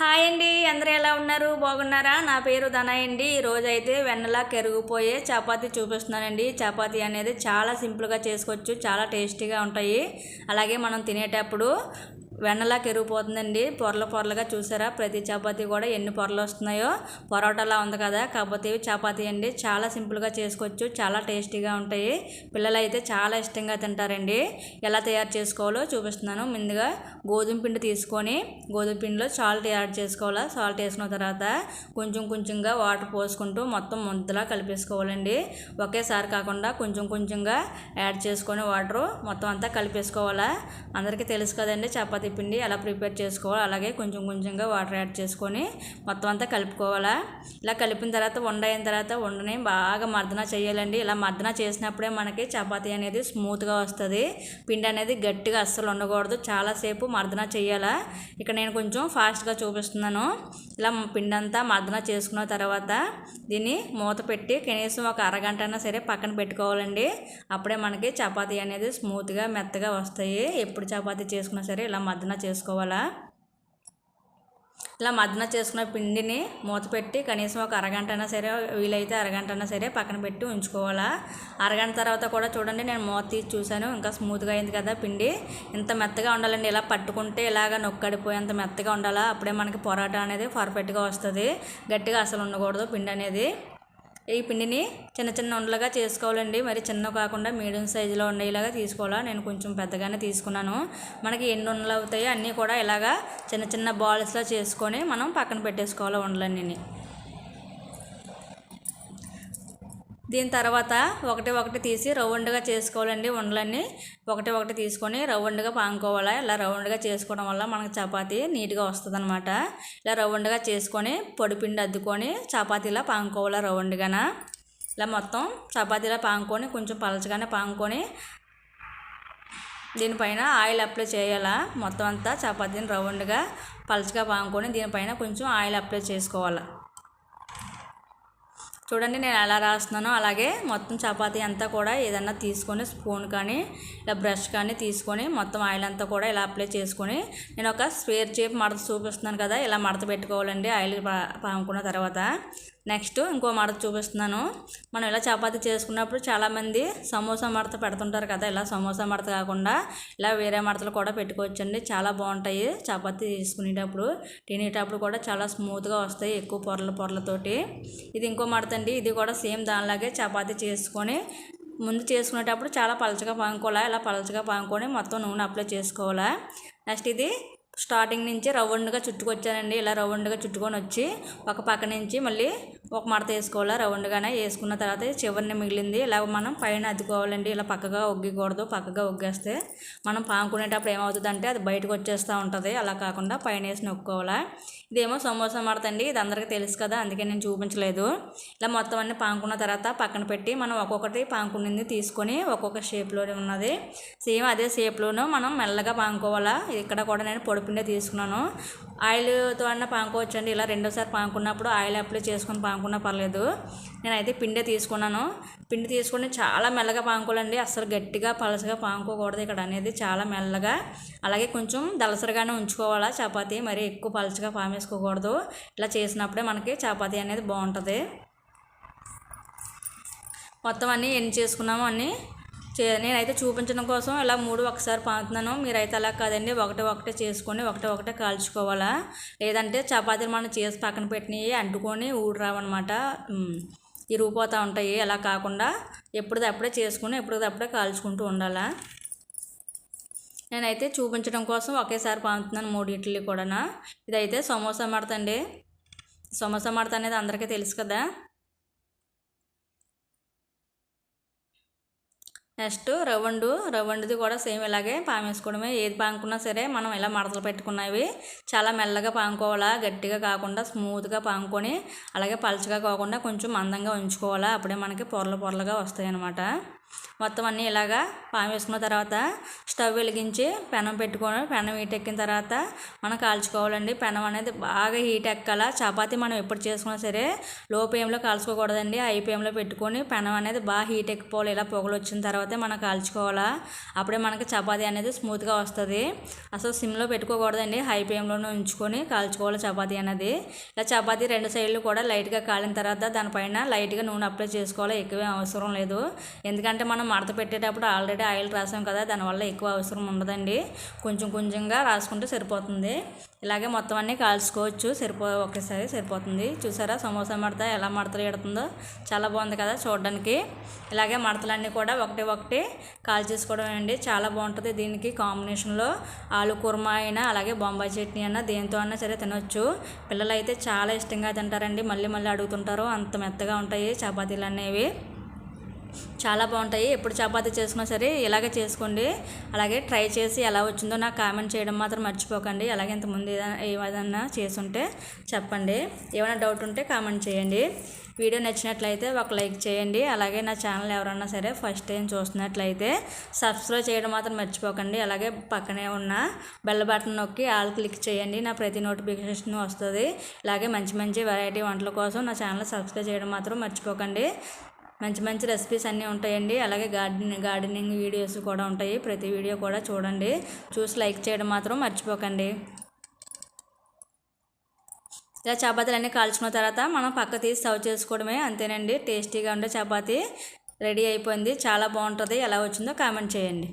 Hi అండి అందరూ ఎలా ఉన్నారు? బాగున్నారా? నా పేరు ధనయ్య అండి. ఈరోజు అయితే వెన్నలా కెరిగిపోయే చపాతి చూపిస్తున్నానండి. చపాతి అనేది చాలా సింపుల్గా చేసుకోవచ్చు చాలా టేస్టీగా ఉంటాయి. అలాగే మనం తినేటప్పుడు వెన్నలా కెరిగిపోతుందండి. పొరలు పొరలుగా చూసారా? ప్రతి చపాతీ కూడా ఎన్ని పొరలు వస్తున్నాయో. పొరోటాలా ఉంది కదా. కాకపోతే ఇవి చపాతీ అండి. చాలా సింపుల్గా చేసుకోవచ్చు. చాలా టేస్టీగా ఉంటాయి. పిల్లలు అయితే చాలా ఇష్టంగా తింటారండి. ఎలా తయారు చేసుకోవాలో చూపిస్తున్నాను. ముందుగా గోధుమ పిండి తీసుకొని గోధుమ పిండిలో సాల్ట్ యాడ్ చేసుకోవాలా? సాల్ట్ వేసిన తర్వాత కొంచెం కొంచెంగా వాటర్ పోసుకుంటూ మొత్తం ముద్దలా కలిపేసుకోవాలండి. ఒకేసారి కాకుండా కొంచెం కొంచెంగా యాడ్ చేసుకొని వాటర్ మొత్తం అంతా కలిపేసుకోవాలా? అందరికీ తెలుసు కదండి చపాతీ పిండి ఎలా ప్రిపేర్ చేసుకోవాలి అలాగే కొంచెం కొంచెంగా వాటర్ యాడ్ చేసుకొని మొత్తం అంతా కలుపుకోవాలా. ఇలా కలిపిన తర్వాత వండ అయిన తర్వాత వండని బాగా మర్దన చేయాలండి. ఇలా మర్దన చేసినప్పుడే మనకి చపాతీ అనేది స్మూత్గా వస్తుంది. పిండి అనేది గట్టిగా అస్సలు ఉండకూడదు చాలాసేపు మర్దన చేయాలా. ఇక్కడ నేను కొంచెం ఫాస్ట్గా చూపిస్తున్నాను. ఇలా పిండి అంతా మర్దన చేసుకున్న తర్వాత దీన్ని మూత పెట్టి కనీసం ఒక అరగంట అయినా సరే పక్కన పెట్టుకోవాలండి. అప్పుడే మనకి చపాతీ అనేది స్మూత్గా మెత్తగా వస్తాయి. ఎప్పుడు చపాతీ చేసుకున్నా సరే ఇలా మద్దన చేసుకోవాలా? ఇలా మద్దన చేసుకున్న పిండిని మూత పెట్టి కనీసం ఒక అరగంట అయినా సరే వీలైతే అరగంట అయినా సరే పక్కన పెట్టి ఉంచుకోవాలా? అరగంట తర్వాత కూడా చూడండి నేను మూత తీసి చూశాను ఇంకా స్మూత్గా అయింది కదా పిండి. ఇంత మెత్తగా ఉండాలండి ఇలా పట్టుకుంటే ఇలాగ నొక్కడిపోయేంత మెత్తగా ఉండాలా? అప్పుడే మనకి పొరాటా అనేది పర్ఫెక్ట్గా వస్తుంది. గట్టిగా అసలు ఉండకూడదు పిండి అనేది. ఈ పిండిని చిన్న చిన్న ఉండలుగా చేసుకోవాలండి. మరి చిన్న కాకుండా మీడియం సైజులో ఉండేలాగా తీసుకోవాలా. నేను కొంచెం పెద్దగానే తీసుకున్నాను. మనకి ఎన్ని ఉండలు అవుతాయో అన్నీ కూడా ఇలాగా చిన్న చిన్న బాల్స్లో చేసుకొని మనం పక్కన పెట్టేసుకోవాలి ఉండలన్నీ దీని తర్వాత ఒకటి ఒకటి తీసి రౌండ్గా చేసుకోవాలండి ఉండలన్నీ. ఒకటి ఒకటి తీసుకొని రౌండ్గా పాముకోవాలి ఇలా రౌండ్గా చేసుకోవడం వల్ల మనకు చపాతీ నీట్గా వస్తుంది అనమాట ఇలా రౌండ్గా చేసుకొని పొడిపిండి అద్దుకొని చపాతీలా పాముకోవాలి రౌండ్గాన? ఇలా మొత్తం చపాతీలా పాముకొని కొంచెం పలచగానే పాముకొని దీనిపైన ఆయిల్ అప్లై చేయాలా? మొత్తం అంతా చపాతీని రౌండ్గా పలచగా పాముకొని దీనిపైన కొంచెం ఆయిల్ అప్లై చేసుకోవాలి? చూడండి నేను ఎలా రాస్తున్నానో అలాగే మొత్తం చపాతీ అంతా కూడా ఏదన్నా తీసుకొని స్పూన్ కానీ ఇలా బ్రష్ కానీ తీసుకొని మొత్తం ఆయిల్ అంతా కూడా ఇలా అప్లై చేసుకొని నేను ఒక స్వేర్ చేపు మడత చూపిస్తున్నాను కదా ఇలా మడత పెట్టుకోవాలండి ఆయిల్ పాముకున్న తర్వాత. నెక్స్ట్ ఇంకో మడత చూపిస్తున్నాను. మనం ఇలా చపాతి చేసుకున్నప్పుడు చాలామంది సమోసా మడత పెడుతుంటారు కదా ఇలా సమోసా మడత కాకుండా ఇలా వేరే మడతలు కూడా పెట్టుకోవచ్చండి. చాలా బాగుంటాయి చపాతి తీసుకునేటప్పుడు. తినేటప్పుడు కూడా చాలా స్మూత్గా వస్తాయి ఎక్కువ పొరల పొరలతోటి. ఇది ఇంకో మడత అండి. ఇది కూడా సేమ్ దానిలాగే చపాతి చేసుకొని ముందు చేసుకునేటప్పుడు చాలా పలచగా పాముకోవాలా ఇలా పలచగా పాముకొని మొత్తం నూనె అప్లై చేసుకోవాలా. నెక్స్ట్ ఇది స్టార్టింగ్ నుంచి రౌండ్గా చుట్టుకొచ్చానండి. ఇలా రౌండ్గా చుట్టుకొని వచ్చి ఒక పక్క నుంచి మళ్ళీ ఒక మడత వేసుకోవాలి? రౌండ్గానే వేసుకున్న తర్వాత చివరిని మిగిలింది. ఇలా మనం పైన అద్దుకోవాలండి. ఇలా పక్కగా ఒగ్గకూడదు. పక్కగా ఒగ్గేస్తే మనం పాముకునేటప్పుడు ఏమవుతుందంటే అది బయటకు వచ్చేస్తూ ఉంటుంది. అలా కాకుండా పైన వేసి నొక్కోవాలా? ఇదేమో సమోసా మడత అండి. ఇది అందరికీ తెలుసు కదా. అందుకే నేను చూపించలేదు. ఇలా మొత్తం అన్ని పాముకున్న తర్వాత పక్కన పెట్టి మనం ఒక్కొక్కటి పాముకునింది తీసుకొని ఒక్కొక్క షేప్లోనే ఉన్నది. సేమ్ అదే షేప్లోనూ మనం మెల్లగా పాముకోవాలా? ఇక్కడ కూడా నేను పొడిపిండే తీసుకున్నాను. ఆయిల్తో అన్న పాముకోవచ్చండి. ఇలా రెండోసారి పాముకున్నప్పుడు ఆయిల్ అప్లై చేసుకొని పాముకున్నా పర్లేదు. నేనైతే పిండి తీసుకున్నాను. పిండి తీసుకుని చాలా మెల్లగా పాముకోవాలండి. అసలు గట్టిగా పలసగా పాముకోకూడదు ఇక్కడ అనేది చాలా మెల్లగా. అలాగే కొంచెం దలసరిగానే ఉంచుకోవాలా చపాతీ. మరి ఎక్కువ పలచగా పామేసుకోకూడదు. ఇలా చేసినప్పుడే మనకి చపాతీ అనేది బాగుంటుంది. మొత్తం అన్నీ ఎన్ని చేసుకున్నామో అన్నీ? నేనైతే చూపించడం కోసం ఇలా మూడు ఒకసారి పాతున్నాను. మీరైతే అలా కాదండి. ఒకటి ఒకటే చేసుకొని ఒకటి ఒకటే కాల్చుకోవాలా? లేదంటే చపాతీలు మనం చేసి పక్కన పెట్టినవి అంటుకొని ఊడి రావన్నమాట. ఇరిగిపోతూ ఉంటాయి. అలా కాకుండా ఎప్పటిదప్పుడే చేసుకుని ఎప్పటిదప్పుడే కాల్చుకుంటూ ఉండాలా? నేనైతే చూపించడం కోసం ఒకేసారి పాముతున్నాను మూడింటిని కూడా ఇదైతే సమోసా మడతండి సమోసా మడత అనేది అందరికీ తెలుసు కదా. నెక్స్ట్ రవ్వండు. రవ్వండుది కూడా సేమ్ ఇలాగే పామేసుకోవడమే. ఏది పాముకున్నా సరే మనం ఇలా మడతలు పెట్టుకున్నవి చాలా మెల్లగా పాముకోవాలా? గట్టిగా కాకుండా స్మూత్గా పాముకొని అలాగే పలచగా కాకుండా కొంచెం మందంగా ఉంచుకోవాలా? అప్పుడే మనకి పొరలు పొరలుగా వస్తాయి అన్నమాట మొత్తం అన్నీ ఇలాగా పాము వేసుకున్న తర్వాత స్టవ్ వెలిగించి పెనం పెట్టుకొని పెనం హీట్ ఎక్కిన తర్వాత మనం కాల్చుకోవాలండి. పెనం అనేది బాగా హీట్ ఎక్కాల. చపాతీ మనం ఎప్పుడు చేసుకున్నా సరే లో పేయంలో కాల్చుకోకూడదండి. హై పేయంలో పెట్టుకొని పెనం అనేది బాగా హీట్ ఎక్కిపోవాలి. ఇలా పొగలు వచ్చిన తర్వాతే మనం కాల్చుకోవాలా. అప్పుడే మనకి చపాతీ అనేది స్మూత్గా వస్తుంది. అసలు సిమ్లో పెట్టుకోకూడదండి. హై పేయంలోనే ఉంచుకొని కాల్చుకోవాలి చపాతీ అనేది. ఇలా చపాతీ రెండు సైడ్లు కూడా లైట్గా కాలిన తర్వాత దానిపైన లైట్గా నూనె అప్లై చేసుకోవాలి. ఎక్కువ అవసరం లేదు. ఎందుకంటే మనం మడత పెట్టేటప్పుడు ఆల్రెడీ ఆయిల్ రాసాం కదా దానివల్ల ఎక్కువ అవసరం ఉండదండి. కొంచెం కొంచెంగా రాసుకుంటే సరిపోతుంది. ఇలాగే మొత్తం అన్నీ కాల్చుకోవచ్చు సరిపో ఒకేసారి సరిపోతుంది. చూసారా సమోసా మడత ఎలా మడతలు ఎడుతుందో? చాలా బాగుంది కదా చూడడానికి. ఇలాగే మడతలన్నీ కూడా ఒకటి ఒకటి కాల్ చేసుకోవడం అండి. చాలా బాగుంటుంది దీనికి కాంబినేషన్లో. ఆలు కుర్మా అయినా అలాగే బొంబాయి చట్నీ అయినా దేంతో అయినా సరే తినొచ్చు. పిల్లలు అయితే చాలా ఇష్టంగా తింటారండి. మళ్ళీ మళ్ళీ అడుగుతుంటారు. అంత మెత్తగా ఉంటాయి చపాతీలు అనేవి చాలా బాగుంటాయి. ఎప్పుడు చపాతి చేసుకున్నా సరే ఇలాగే చేసుకోండి. అలాగే ట్రై చేసి ఎలా వచ్చిందో నాకు కామెంట్ చేయడం మాత్రం మర్చిపోకండి. అలాగే ఇంతకుముందు ఏదైనా ఏదైనా చేసుంటే చెప్పండి. ఏమైనా డౌట్ ఉంటే కామెంట్ చేయండి. వీడియో నచ్చినట్లయితే ఒక లైక్ చేయండి. అలాగే నా ఛానల్ ఎవరన్నా సరే ఫస్ట్ టైం చూస్తున్నట్లయితే సబ్స్క్రైబ్ చేయడం మాత్రం మర్చిపోకండి. అలాగే పక్కనే ఉన్న బెల్ బటన్ నొక్కి ఆల్ క్లిక్ చేయండి. నా ప్రతి నోటిఫికేషన్ వస్తుంది. అలాగే మంచి మంచి వెరైటీ వంటల కోసం నా ఛానల్ సబ్స్క్రైబ్ చేయడం మాత్రం మర్చిపోకండి. మంచి మంచి రెసిపీస్ అన్నీ ఉంటాయండి. అలాగే గార్డెనింగ్ గార్డెనింగ్ వీడియోస్ కూడా ఉంటాయి. ప్రతి వీడియో కూడా చూడండి. చూసి లైక్ చేయడం మాత్రం మర్చిపోకండి. ఇలా చపాతీలు అన్నీ కాల్చుకున్న తర్వాత మనం పక్క తీసి సర్వ్ చేసుకోవడమే అంతేనండి. టేస్టీగా ఉండే చపాతీ రెడీ అయిపోయింది. చాలా బాగుంటుంది. ఎలా వచ్చిందో కామెంట్ చేయండి.